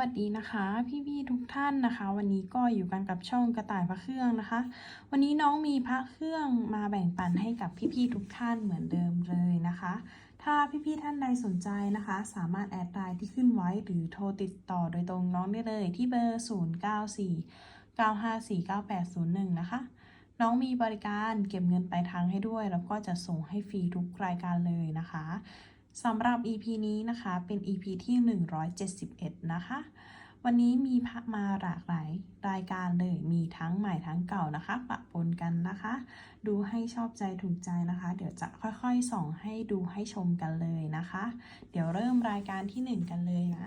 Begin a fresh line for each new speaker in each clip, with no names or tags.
วัสดีนะคะ พี่ๆทุกท่านนะคะ วันนี้ก็อยู่กันกับช่องกระต่ายพระเครื่องนะคะ วันนี้น้องมีพระเครื่องมาแบ่งปันให้กับพี่ๆทุกท่านเหมือนเดิมเลยนะคะ ถ้าพี่ๆท่านใดสนใจนะคะ สามารถแอดไลน์ที่ขึ้นไว้หรือโทรติดต่อโดยตรงน้องได้เลยที่เบอร์ 094 954 9801 นะคะ น้องมีบริการเก็บเงินปลายทางให้ด้วย แล้วก็จะส่งให้ฟรีทุกรายการเลยนะคะ สำหรับ EP นี้นะคะเป็น EP ที่ 171 นะคะ วันนี้มีพระมาหลากหลายรายการเลยมีทั้งใหม่ทั้งเก่านะคะปะปนกันนะคะ ดูให้ชอบใจถูกใจนะคะ เดี๋ยวจะค่อยๆส่องให้ดูให้ชมกันเลยนะคะ เดี๋ยวเริ่มรายการที่ 1 กันเลยนะ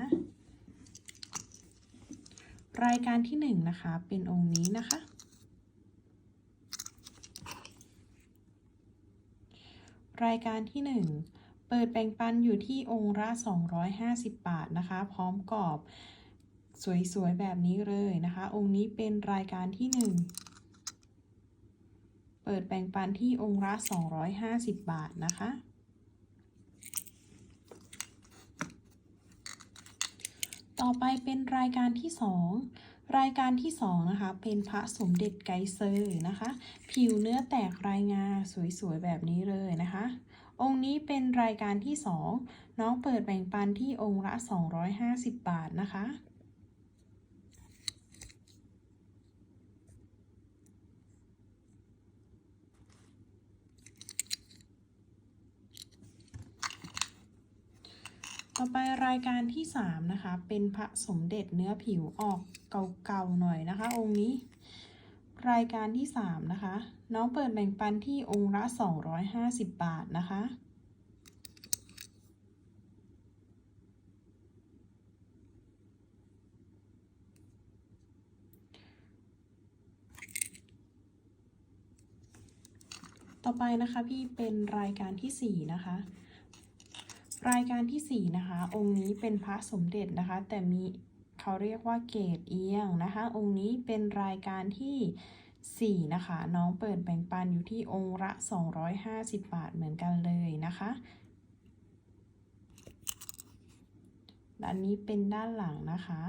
รายการที่ 1 นะคะ เป็นองค์นี้นะคะรายการที่ 1 เปิดแบ่งปันอยู่ที่องค์ละ 250 บาทนะคะ พร้อมกรอบสวยๆ แบบนี้เลยนะคะ องค์นี้เป็นรายการที่ 1 เปิดแบ่งปันที่องค์ละ 250 บาทนะคะ ต่อไปเป็นรายการที่ 2รายการที่2นะคะ เป็นพระสมเด็จไกเซอร์นะคะ ผิวเนื้อแตกรายงาสวยๆ แบบนี้เลยนะคะ องค์นี้เป็นรายการที่ 2 น้องเปิดแบ่งปันที่องค์ละ 250 บาทนะคะ ต่อไปรายการที่ 3 นะคะ เป็นพระสมเด็จเนื้อผิวออกเก่าๆหน่อยนะคะ องค์นี้ รายการที่ 3 นะคะ น้องเปิดแบ่งปันที่องค์ละ 250 บาทนะคะ ต่อไปนะคะพี่เป็นรายการที่ 4 นะคะ รายการที่ 4 นะคะ องค์นี้เป็นพระสมเด็จนะคะ แต่มีเขาเรียกว่าเกรดเอียงนะคะ องค์นี้เป็นรายการที่ 4 นะคะ น้องเปิดแบ่งปันอยู่ที่องค์ละ 250 บาทเหมือนกันเลยนะคะด้านนี้เป็นด้านหลังนะคะ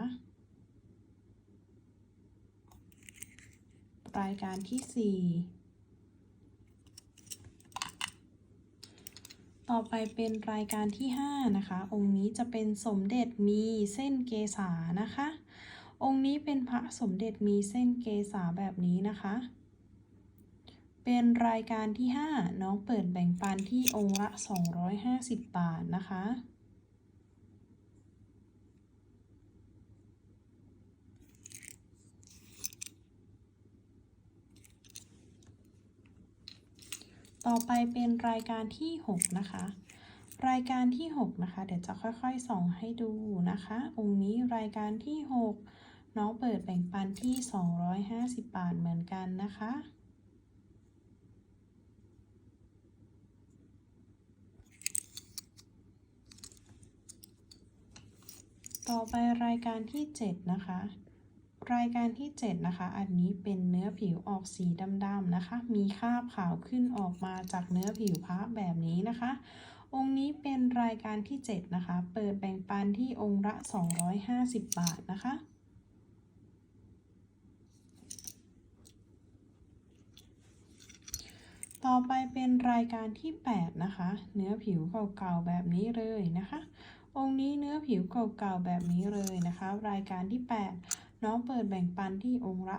รายการที่ 4 ต่อไปเป็นรายการที่ 5 นะคะ องค์นี้จะเป็นสมเด็จมีเส้นเกษานะคะ องค์นี้เป็นพระสมเด็จมีเส้นเกษาแบบนี้นะคะ เป็นรายการที่ 5 น้องเปิดแบ่งปันที่องค์ละ 250 บาทนะคะต่อไปเป็นรายการที่ 6 นะคะ รายการที่ 6 นะคะ เดี๋ยวจะค่อยๆ ส่องให้ดูนะคะ องค์นี้รายการที่ 6 น้องเปิดแบ่งปันที่ 250 บาทเหมือนกันนะคะ ต่อไปรายการที่ 7 นะคะ รายการที่ 7 นะคะ อันนี้เป็นเนื้อผิวออกสีดำๆนะคะ มีคราบขาวขึ้นออกมาจากเนื้อผิวพระแบบนี้นะคะองค์นี้เป็นรายการที่ 7 นะคะ เปิดแบ่งปันที่องค์ละ 250 บาทนะคะ ต่อไปเป็นรายการที่ 8 นะคะ เนื้อผิวเก่าๆแบบนี้เลยนะคะ องค์นี้เนื้อผิวเก่าๆแบบนี้เลยนะคะ รายการที่ 8 น้องเปิดแบ่งปันที่องค์ละ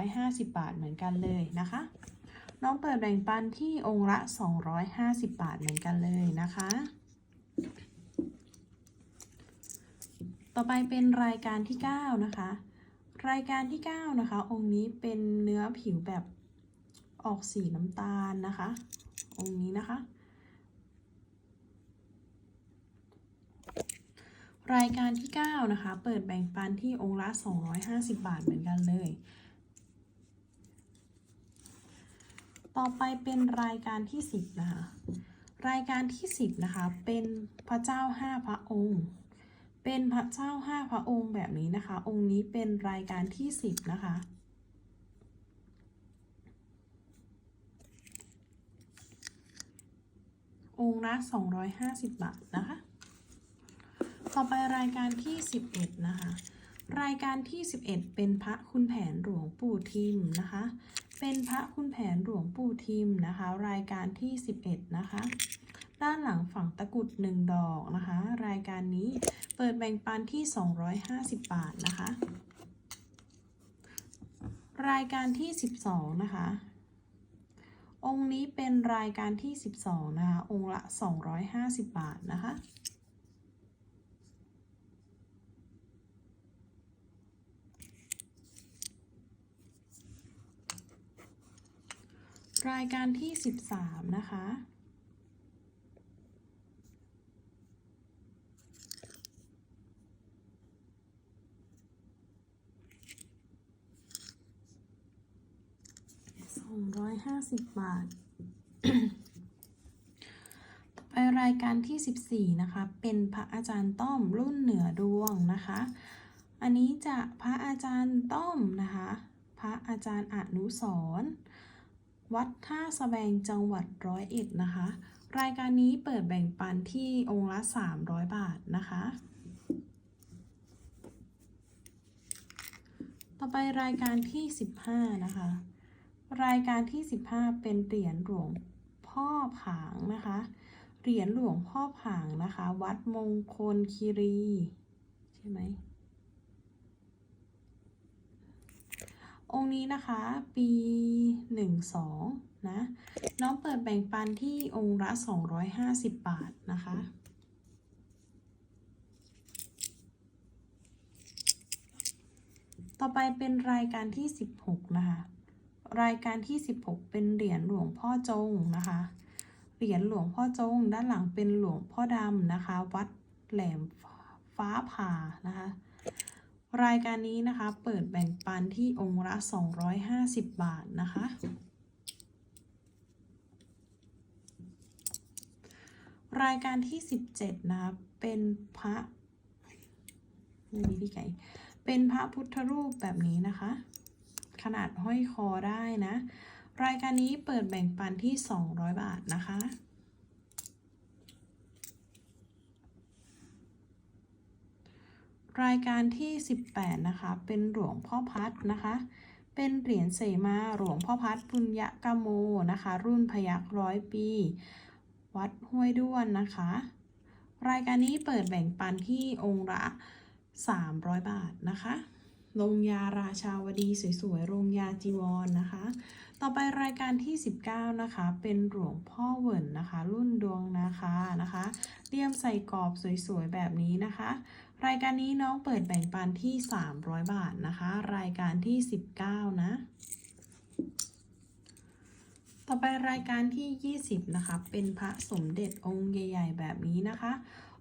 250 บาทเหมือนกันเลยนะคะ น้องเปิดแบ่งปันที่องค์ละ 250 บาทเหมือนกันเลยนะคะ ต่อไปเป็นรายการที่ 9 นะคะ รายการที่ 9 นะคะ องค์นี้เป็นเนื้อผิวแบบ ออกสีน้ำตาลนะคะ องค์นี้นะคะ รายการที่ 9 นะคะ เปิดแบ่งปันที่องค์ละ 250 บาทเหมือนกันเลย ต่อไปเป็นรายการที่ 10 นะคะ รายการที่ 10 นะคะ เป็นพระเจ้า 5 พระองค์ เป็นพระเจ้า 5 พระองค์แบบนี้นะคะ องค์นี้เป็นรายการที่ 10 นะคะ อ งค์ละ250 บาทนะคะ ต่อไปรายการที่ 11 นะคะ รายการที่ 11 เป็นพระคุณแผนหลวงปู่ทิมนะคะ เป็นพระคุณแผนหลวงปู่ทิมนะคะ รายการที่ 11 นะคะ ด้านหลังฝั่งตะกุดหนึ่งดอกนะคะ รายการนี้เปิดแบ่งปันที่ 250 บาทนะคะรายการที่ 12 นะคะ องค์นี้เป็นรายการที่ 12 นะคะ องค์ละ 250 บาทนะคะ รายการที่ 13 นะคะ สองร้อยห้าสิบาทไปรายการที่ 14 นะคะ เป็นพระอาจารย์ต้อมรุ่นเหนือดวงนะคะ อันนี้จะพระอาจารย์ต้อมนะคะ พระอาจารย์อนุสรวัดท่าสะแบงจังหวัดร้อยเอ็ดนะคะ รายการนี้เปิดแบ่งปันที่องค์ละ 300 บาทนะคะ ต่อไปรายการที่ 15 นะคะ รายการที่ 15 เป็นเหรียญหลวงพ่อผางนะคะ เหรียญหลวงพ่อผางนะคะ วัดมงคลคีรี ใช่ไหม องค์นี้นะคะ ปี 12 นะ น้องเปิดแบ่งปันที่องค์ละ 250 บาทนะคะต่อไปเป็นรายการที่ 16 นะคะ รายการที่ 16 เป็นเหรียญหลวงพ่อจงนะคะ เหรียญหลวงพ่อจง ด้านหลังเป็นหลวงพ่อดำนะคะ วัดแหลมฟ้าผ่านะคะ รายการนี้นะคะเปิดแบ่งปันที่องค์ละ 250 บาทนะคะ รายการที่ 17 นะคะ เป็นพระไม่มีพี่ไก่ เป็นพระพุทธรูปแบบนี้นะคะ ขนาดห้อยคอได้นะ รายการนี้เปิดแบ่งปันที่ 200 บาทนะคะรายการที่ 18 นะคะ เป็นหลวงพ่อพัดนะคะ เป็นเหรียญเสมาหลวงพ่อพัดปุญญกโมนะคะ รุ่นพยักร้อยปี วัดห้วยด้วนนะคะ รายการนี้เปิดแบ่งปันที่องค์ละ 300 บาทนะคะ โรงยาราชาวดีสวยๆ โรงยาจีวรนนะคะ ต่อไปรายการที่ 19 นะคะ เป็นหลวงพ่อเวินนะคะ รุ่นดวงนะคะนะคะเลี่ยมใส่กรอบสวยๆ แบบนี้นะคะ รายการนี้น้องเปิดแบ่งปันที่ 300 บาทนะคะ รายการที่ 19 นะ ต่อไปรายการที่ 20 นะคะ เป็นพระสมเด็จองค์ใหญ่ ๆ แบบนี้นะคะ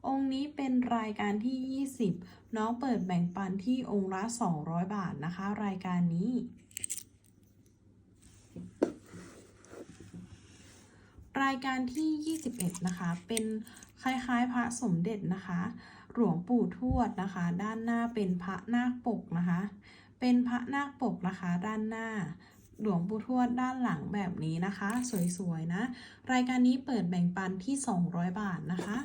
องค์นี้เป็นรายการที่ 20 น้องเปิดแบ่งปันที่องค์ละ 200 บาทนะคะ รายการนี้ รายการที่ 21 นะคะ เป็นคล้ายๆ พระสมเด็จนะคะ หลวงปู่ทวดนะคะ ด้านหน้าเป็นพระนาคปกนะคะ เป็นพระนาคปกนะคะ ด้านหน้าหลวงปู่ทวดด้านหลังแบบนี้นะคะ สวย ๆ นะ รายการนี้เปิดแบ่งปันที่ 200 บาทนะคะ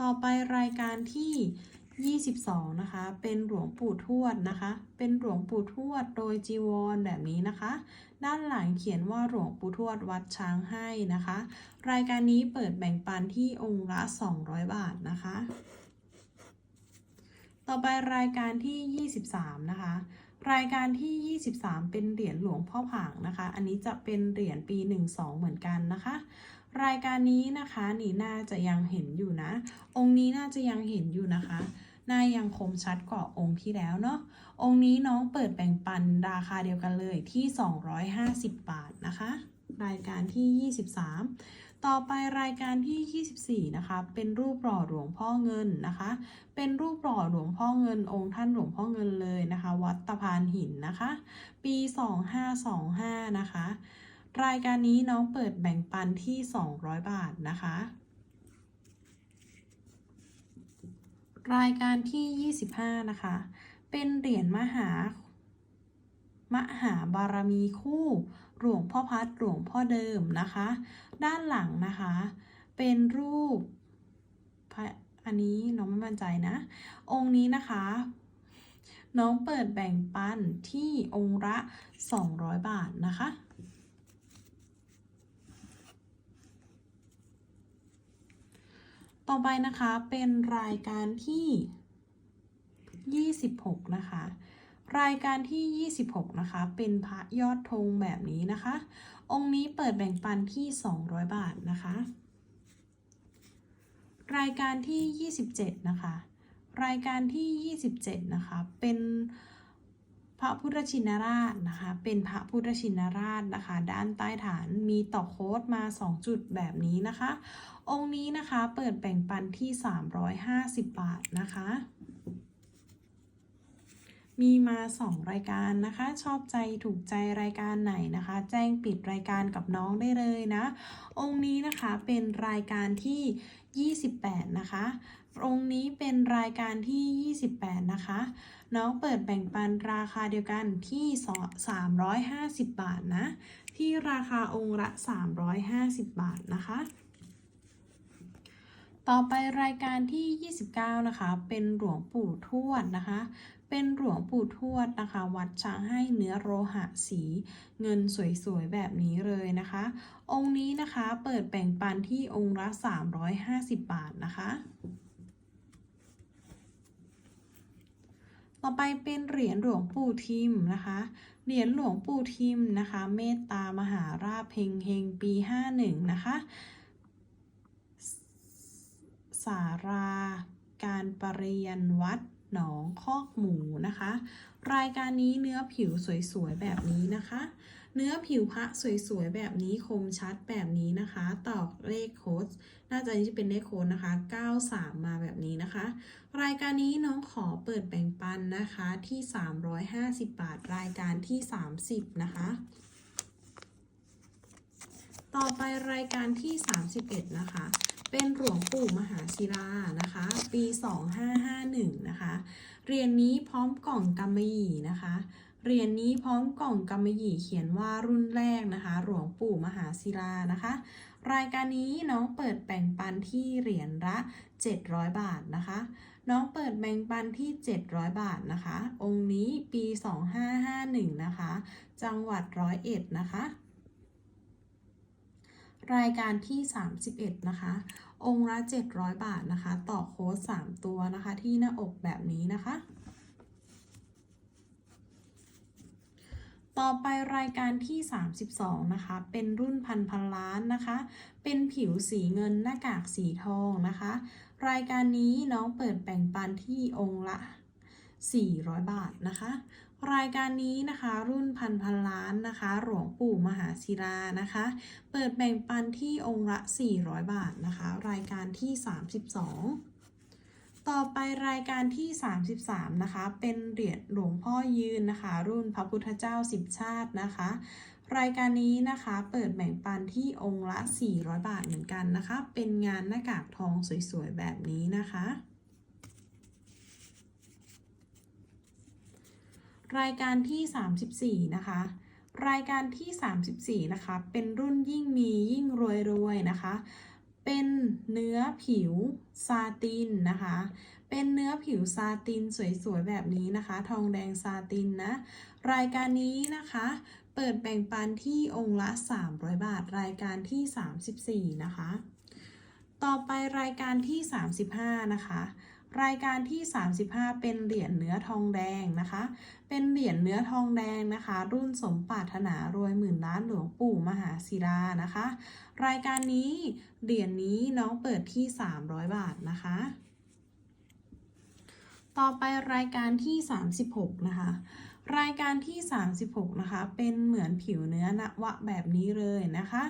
ต่อไปรายการที่ 22 นะคะ เป็นหลวงปู่ทวดนะคะ เป็นหลวงปู่ทวดโดยจีวรแบบนี้นะคะ ด้านหลังเขียนว่าหลวงปู่ทวดวัดช้างให้นะคะ รายการนี้เปิดแบ่งปันที่องค์ละ 200 บาทนะคะ ต่อไปรายการที่ 23 นะคะ รายการที่ 23 เป็นเหรียญหลวงพ่อผางนะคะ อันนี้จะเป็นเหรียญปี 12 เหมือนกันนะคะ รายการนี้นะคะนี่น่าจะยังเห็นอยู่นะ องค์นี้น่าจะยังเห็นอยู่นะคะหน้ายังคมชัดกว่าองค์ที่แล้วเนาะ องค์นี้น้องเปิดแบ่งปันราคาเดียวกันเลยที่ 250 บาทนะคะ รายการที่ 23 ต่อไปรายการที่ 24 นะคะ เป็นรูปหล่อหลวงพ่อเงินนะคะ เป็นรูปหล่อหลวงพ่อเงิน องค์ท่านหลวงพ่อเงินเลยนะคะ วัดตะพานหินนะคะ ปี 2525 นะคะ รายการนี้น้องเปิดแบ่งปันที่ 200 บาทนะคะ รายการที่ 25 นะคะ เป็นเหรียญมหา มหาบารมีคู่ หลวงพ่อพัดหลวงพ่อเดิมนะคะ ด้านหลังนะคะ เป็นรูปพระอันนี้น้องไม่มั่นใจนะ องค์นี้นะคะ น้องเปิดแบ่งปันที่องค์ละ 200 บาทนะคะต่อไปนะคะเป็นรายการที่ 26 นะคะ รายการที่ 26 นะคะ เป็นพระยอดธงแบบนี้นะคะ องค์นี้เปิดแบ่งปันที่ 200 บาทนะคะ รายการที่ 27 นะคะ รายการที่ 27 นะคะ เป็นพระพุทธชินราชนะคะ เป็นพระพุทธชินราชนะคะ ด้านใต้ฐานมีต่อโค้ดมา 2 จุดแบบนี้นะคะ องค์นี้นะคะเปิดแบ่งปันที่ 350 บาทนะคะ มีมา 2 รายการนะคะ ชอบใจถูกใจรายการไหนนะคะ แจ้งปิดรายการกับน้องได้เลยนะ องค์นี้นะคะเป็นรายการที่ 28 นะคะองค์นี้เป็นรายการที่ 28 นะคะ น้องเปิดแบ่งปันราคาเดียวกันที่ 350 บาทนะ ที่ราคาองค์ละ 350 บาทนะคะต่อไปรายการที่ 29 นะคะ เป็นหลวงปู่ทวดนะคะ เป็นหลวงปู่ทวดนะคะ วัดช้างให้เนื้อโลหะสี เงินสวยๆ แบบนี้เลยนะคะ องค์นี้นะคะเปิดแบ่งปันที่องค์ละ 350 บาทนะคะต่อไปเป็นเหรียญหลวงปู่ทิมนะคะ เหรียญหลวงปู่ทิมนะคะ เมตตามหาราภเฮงเฮงปี 51 นะคะ สาราการประเรียนวัด หนองคอกหมูนะคะ รายการนี้เนื้อผิวสวยๆแบบนี้นะคะ เนื้อผิวพระสวยๆแบบนี้คมชัดแบบนี้นะคะ ตอกเลขโค้ดน่าจะนี่จะเป็นเลขโค้ดนะคะ 93 มาแบบนี้นะคะ รายการนี้น้องขอเปิดแบ่งปันนะคะที่ 350 บาท รายการที่ 30 นะคะต่อไปรายการที่ 31 นะคะ เป็นหลวงปู่มหาศิลานะคะ ปี 2551 นะคะเหรียญนนี้พร้อมกล่องกำมะหยี่นะคะเหรียญนนี้พร้อมกล่องกำมะหยี่เขียนว่ารุ่นแรกนะคะ หลวงปู่มหาศิลานะคะ รายการนี้น้องเปิดแบ่งปันที่เหรียญละ 700 บาทนะคะ น้องเปิดแบ่งปันที่ 700 บาทนะคะ องค์นี้ปี 2551 นะคะ จังหวัดร้อยเอ็ดนะคะ รายการที่ 31 นะคะ องค์ละ 700 บาทนะคะ ต่อโค้ด3ตัวนะคะ ที่หน้าอกแบบนี้นะคะ ต่อไปรายการที่ 32 นะคะ เป็นรุ่นพันพันล้านนะคะ เป็นผิวสีเงินหน้ากากสีทองนะคะ รายการนี้น้องเปิดแบ่งปันที่องค์ละ 400 บาทนะคะ รายการนี้นะคะรุ่นพันพันล้านนะคะ หลวงปู่มหาศิลานะคะ เปิดแบ่งปันที่องค์ละ 400 บาทนะคะ รายการที่ 32 ต่อไปรายการที่ 33 นะคะ เป็นเหรียญหลวงพ่อยืนนะคะ รุ่นพระพุทธเจ้าสิบชาตินะคะ รายการนี้นะคะเปิดแบ่งปันที่องค์ละ 400 บาทเหมือนกันนะคะ เป็นงานหน้ากากทองสวยๆแบบนี้นะคะ รายการที่ 34 นะคะ รายการที่ 34 นะคะ เป็นรุ่นยิ่งมียิ่งรวยรวยนะคะ เป็นเนื้อผิวซาตินนะคะ เป็นเนื้อผิวซาตินสวยๆ แบบนี้นะคะ ทองแดงซาตินนะ รายการนี้นะคะ เปิดแบ่งปันที่องค์ละ 300 บาท รายการที่ 34 นะคะ ต่อไปรายการที่ 35 นะคะ รายการที่ 35 เป็นเหรียญเนื้อทองแดงนะคะ เป็นเหรียญเนื้อทองแดงนะคะ รุ่นสมปรารถนารวยหมื่นล้านหลวงปู่มหาศิลานะคะ รายการนี้เหรียญนี้น้องเปิดที่ 300 บาทนะคะ ต่อไปรายการที่ 36 นะคะ รายการที่ 36 นะคะ เป็นเหมือนผิวเนื้อนวะแบบนี้เลยนะคะ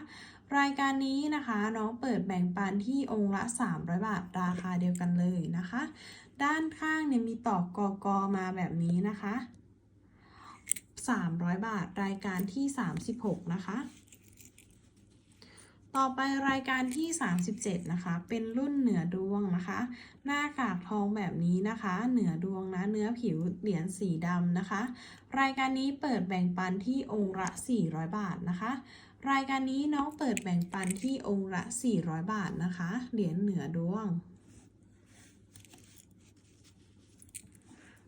รายการนี้นะคะน้องเปิดแบ่งปันที่องค์ละ 300 บาทราคาเดียวกันเลยนะคะ ด้านข้างเนี่ยมีตอกกอกอมาแบบนี้นะคะ 300 บาทรายการที่ 36 นะคะ ต่อไปรายการที่ 37 นะคะ เป็นรุ่นเหนือดวงนะคะ หน้ากากทองแบบนี้นะคะ เหนือดวงนะ เนื้อผิวเหรียญสีดำนะคะ รายการนี้เปิดแบ่งปันที่องค์ละ 400 บาทนะคะ รายการนี้น้องเปิดแบ่งปันที่องค์ละ 400 บาทนะคะ เหรียญเหนือดวง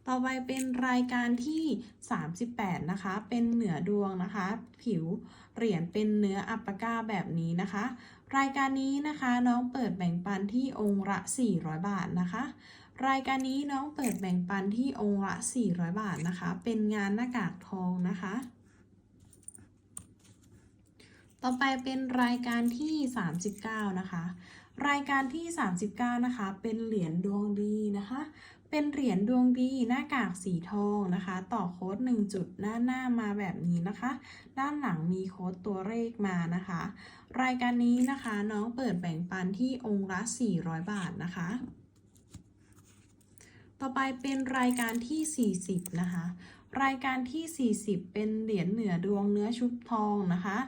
ต่อไปเป็นรายการที่ 38 นะคะ เป็นเหนือดวงนะคะ ผิวเหรียญเป็นเนื้ออัปปก้าแบบนี้นะคะ รายการนี้นะคะน้องเปิดแบ่งปันที่องค์ละ 400 บาทนะคะ รายการนี้น้องเปิดแบ่งปันที่องค์ละ 400 บาทนะคะ เป็นงานหน้ากากทองนะคะ ต่อไปเป็นรายการที่ 39 นะคะ รายการที่ 39 นะคะ เป็นเหรียญดวงดีนะคะ เป็นเหรียญดวงดีหน้ากากสีทองนะคะ ต่อโค้ด1จุดหน้าหน้ามาแบบนี้นะคะ ด้านหลังมีโค้ดตัวเลขมานะคะ รายการนี้นะคะน้องเปิดแบ่งปันที่องค์ละ 400 บาทนะคะ ต่อไปเป็นรายการที่ 40 นะคะ รายการที่ 40 เป็นเหรียญเหนือดวงเนื้อชุบทองนะคะ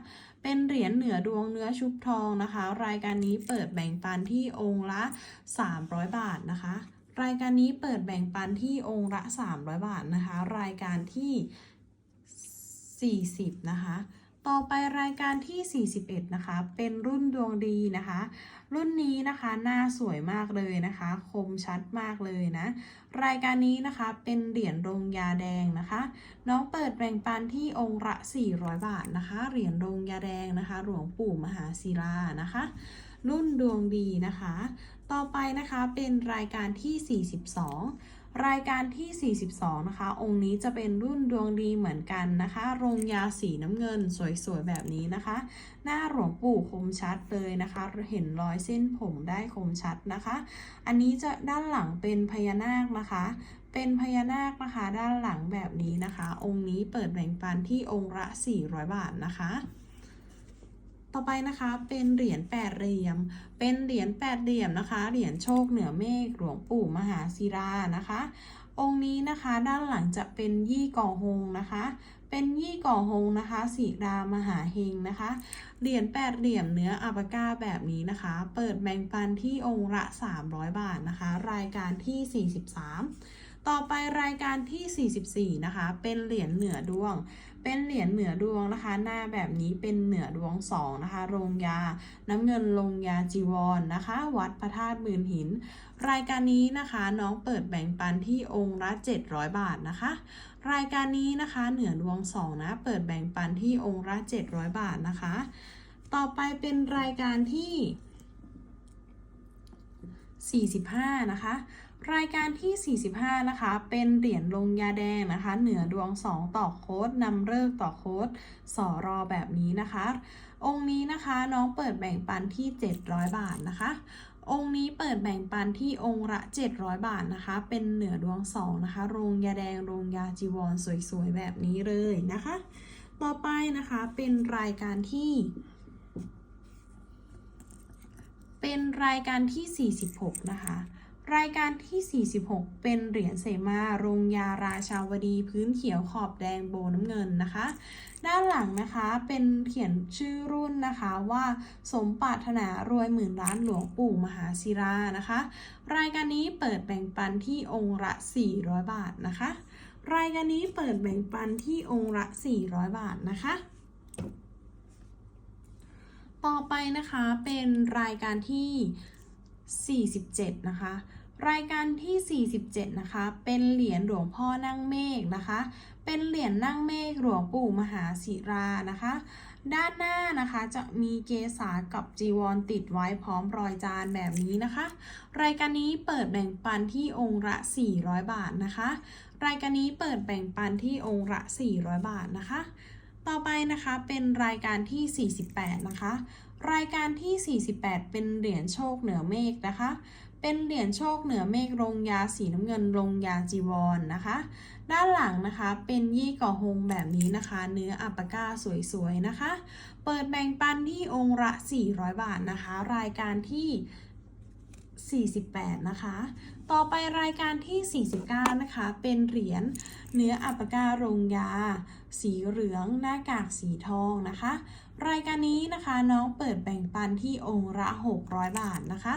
เป็นเหรียญเหนือดวงเนื้อชุบทองนะคะ รายการนี้เปิดแบ่งปันที่องค์ละ 300 บาทนะคะ รายการนี้เปิดแบ่งปันที่องค์ละ 300 บาทนะคะ รายการที่ 40 นะคะ ต่อไปรายการที่ 41 นะคะ เป็นรุ่นดวงดีนะคะ รุ่นนี้นะคะหน้าสวยมากเลยนะคะ คมชัดมากเลยนะ รายการนี้นะคะเป็นเหรียญรงยาแดงนะคะ น้องเปิดแบ่งปันที่องค์ละ 400 บาทนะคะ เหรียญรงยาแดงนะคะ หลวงปู่มหาศิลานะคะ รุ่นดวงดีนะคะ ต่อไปนะคะเป็นรายการที่ 42 รายการที่ 42 นะคะ องค์นี้จะเป็นรุ่นดวงดีเหมือนกันนะคะโรงยาสีน้ำเงินสวยๆ แบบนี้นะคะ หน้าหลวงปู่คมชัดเลยนะคะ เห็นรอยเส้นผมได้คมชัดนะคะ อันนี้จะด้านหลังเป็นพญานาคนะคะเป็นพญานาคนะคะด้านหลังแบบนี้นะคะ องค์นี้เปิดแบ่งปันที่องค์ละ 400 บาทนะคะ ต่อไปนะคะเป็นเหรียญแปดเหลี่ยม เป็นเหรียญแปดเหลี่ยมนะคะ เหรียญโชคเหนือเมฆหลวงปู่มหาศิลานะคะ องค์นี้นะคะด้านหลังจะเป็นยี่ก่อหงนะคะ เป็นยี่ก่อหงนะคะสีดามหาเฮงนะคะ เหรียญแปดเหลี่ยมเนื้ออัปก้าแบบนี้นะคะ เปิดแบ่งปันที่องค์ละ 300 บาทนะคะ รายการที่ 43ต่อไปรายการที่ 44 นะคะ เป็นเหรียญเหนือดวง เป็นเหรียญเหนือดวงนะคะ หน้าแบบนี้เป็นเหนือดวงสองนะคะ โรงยา น้ำเงินโรงยาจีวรนนะคะ วัดพระธาตุมื่นหิน รายการนี้นะคะน้องเปิดแบ่งปันที่องค์ละ 700 บาทนะคะ รายการนี้นะคะเหนือดวงสองนะเปิดแบ่งปันที่องค์ละ 700 บาทนะคะ ต่อไปเป็นรายการที่ 45 นะคะ รายการที่ 45 นะคะ เป็นเหรียญลงยาแดงนะคะ เหนือดวง 2 ต่อโค้ดนำเลิกต่อโค้ดสอรอแบบนี้นะคะ องค์นี้นะคะน้องเปิดแบ่งปันที่ 700 บาทนะคะ องค์นี้เปิดแบ่งปันที่องค์ละ 700 บาทนะคะ เป็นเหนือดวง 2 นะคะ โรงยาแดง โรงยาจีวรสวยๆ แบบนี้เลยนะคะ ต่อไปนะคะเป็นรายการที่เป็นรายการที่ 46 นะคะ รายการที่ 46 เป็นเหรียญเสมาโรงยาราชาวดีพื้นเขียวขอบแดงโบน้ำเงินนะคะ ด้านหลังนะคะเป็นเขียนชื่อรุ่นนะคะว่าสมปรารถนารวยหมื่นล้านหลวงปู่มหาศิลานะคะ รายการนี้เปิดแบ่งปันที่องค์ละ 400 บาทนะคะ รายการนี้เปิดแบ่งปันที่องค์ละ 400 บาทนะคะต่อไปนะคะเป็นรายการที่ 47 นะคะ รายการที่ 47 นะคะ เป็นเหรียญหลวงพ่อนั่งเมฆนะคะ เป็นเหรียญนั่งเมฆหลวงปู่มหาศิรานะคะ ด้านหน้านะคะจะมีเกษากับจีวรติดไว้พร้อมรอยจานแบบนี้นะคะ รายการนี้เปิดแบ่งปันที่องค์ละ 400 บาทนะคะ รายการนี้เปิดแบ่งปันที่องค์ละ 400 บาทนะคะ ต่อไปนะคะเป็นรายการที่ 48 นะคะ รายการที่ 48 เป็นเหรียญโชคเหนือเมฆนะคะ เป็นเหรียญโชคเหนือเมฆลงยาสีน้ำเงินลงยาจีวรนนะคะ ด้านหลังนะคะเป็นยี่ก่อหงแบบนี้นะคะ เนื้ออัปปะก้าสวยๆนะคะ เปิดแบ่งปันที่องค์ละ 400 บาทนะคะ รายการที่48 นะคะ ต่อไปรายการที่ 49 นะคะ เป็นเหรียญเนื้ออัปปะการงยา สีเหลือง หน้ากากสีทองนะคะ รายการนี้นะคะน้องเปิดแบ่งปันที่องค์ละ 600 บาทนะคะ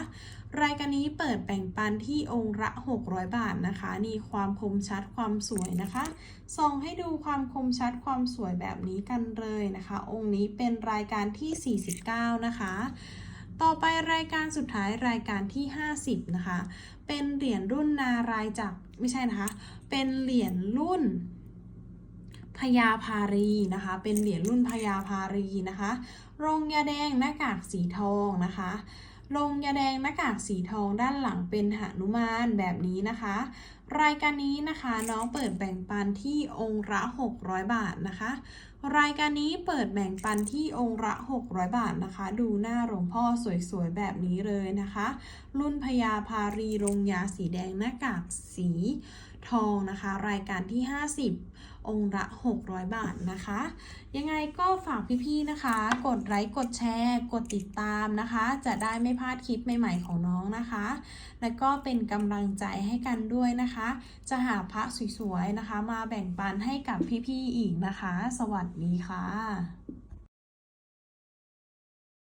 รายการนี้เปิดแบ่งปันที่องค์ละ 600 บาทนะคะ นี่ความคมชัดความสวยนะคะส่องให้ดูความคมชัดความสวยแบบนี้กันเลยนะคะ องค์นี้เป็นรายการที่ 49 นะคะต่อไปรายการสุดท้ายรายการที่ 50 นะคะ เป็นเหรียญรุ่นนารายจากไม่ใช่นะคะ เป็นเหรียญรุ่น พญาภารีนะคะ เป็นเหรียญรุ่นพญาภารีนะคะโรงยาแดงหน้ากากสีทองนะคะโรงยาแดงหน้ากากสีทองด้านหลังเป็นหนุมานแบบนี้นะคะ รายการนี้นะคะน้องเปิดแบ่งปันที่องค์ละ 600 บาทนะคะ รายการนี้เปิดแบ่งปันที่องค์ละ 600 บาทนะคะ ดูหน้าหลวงพ่อสวยๆแบบนี้เลยนะคะ รุ่นพญาภารีลงยาสีแดงหน้ากากสี ทองนะคะ รายการที่ 50 องค์ละ 600 บาทนะคะ ยังไงก็ฝากพี่ๆนะคะ กดไลค์กดแชร์ กดติดตามนะคะ จะได้ไม่พลาดคลิปใหม่ๆของน้องนะคะ และก็เป็นกำลังใจให้กันด้วยนะคะ จะหาพระสวยๆนะคะ มาแบ่งปันให้กับพี่ๆอีกนะคะ สวัสดีค่ะ